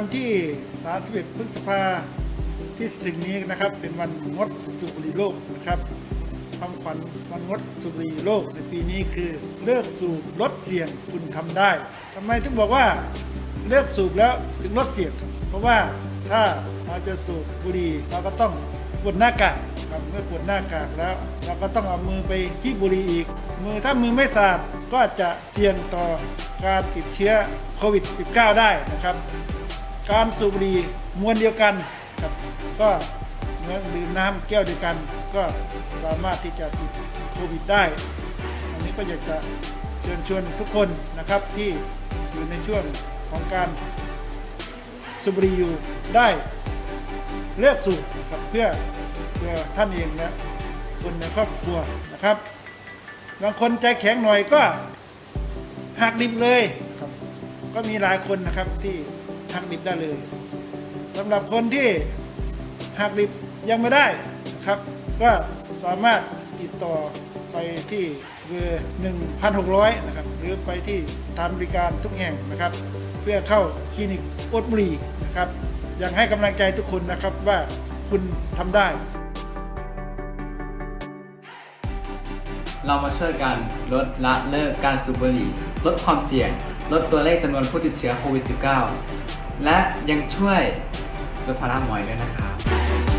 ันที่ 31 พฤษภาที่ถึงนี้นะครับ เป็นวันงดสูบบุหรี่โลกนะครับคำขวัญวันงดสูบบุหรี่โลกในปีนี้คือเลิกสูบลดเสี่ยงคุณทำได้ทำไมถึงบอกว่าเลิกสูบแล้วถึงลดเสี่ยง เพราะว่าถ้าเราจะสูบบุหรี่เราก็ต้องปวดหน้ากากครับเมื่อปวดหน้ากากแล้ว เราก็ต้องเอามือไปที่บุหรี่อีก มือถ้ามือไม่สะอาดก็จะเสี่ยงต่อการติดเชื้อโควิด -19 ได้นะครับ การสูบบุหรี่มวลเดียวกันครับก็เมื่อดื่มน้ำแก้วเดียวกัน ก็สามารถที่จะติดโควิดได้ อันนี้ก็อยากจะเชิญชวนทุกคนนะครับที่อยู่ในช่วงของการสูบบุหรี่อยู่ได้เลือกสูบครับเพื่อเพื่อท่านเองและคนในครอบครัวนะครับบางคนใจแข็งหน่อยก็หักดิบเลยครับ ก็มีหลายคนนะครับที่ หักดิบได้เลยสำหรับคนที่หักดิบยังไม่ได้นะครับ ก็สามารถติดต่อไปที่เบอร์1,600 นะครับ หรือไปที่สถานบริการทุกแห่งนะครับ เพื่อเข้าคลินิกอดบุรีนะครับยังให้กำลังใจทุกคนนะครับว่าคุณทำได้ เรามาช่วยกันลดละเลิกการสูบบุหรี่ ลดความเสี่ยง ลดตัวเลขจำนวนผู้ติดเชื้อโควิด -19 และยังช่วยลดภาระหมอยด้วยนะครับ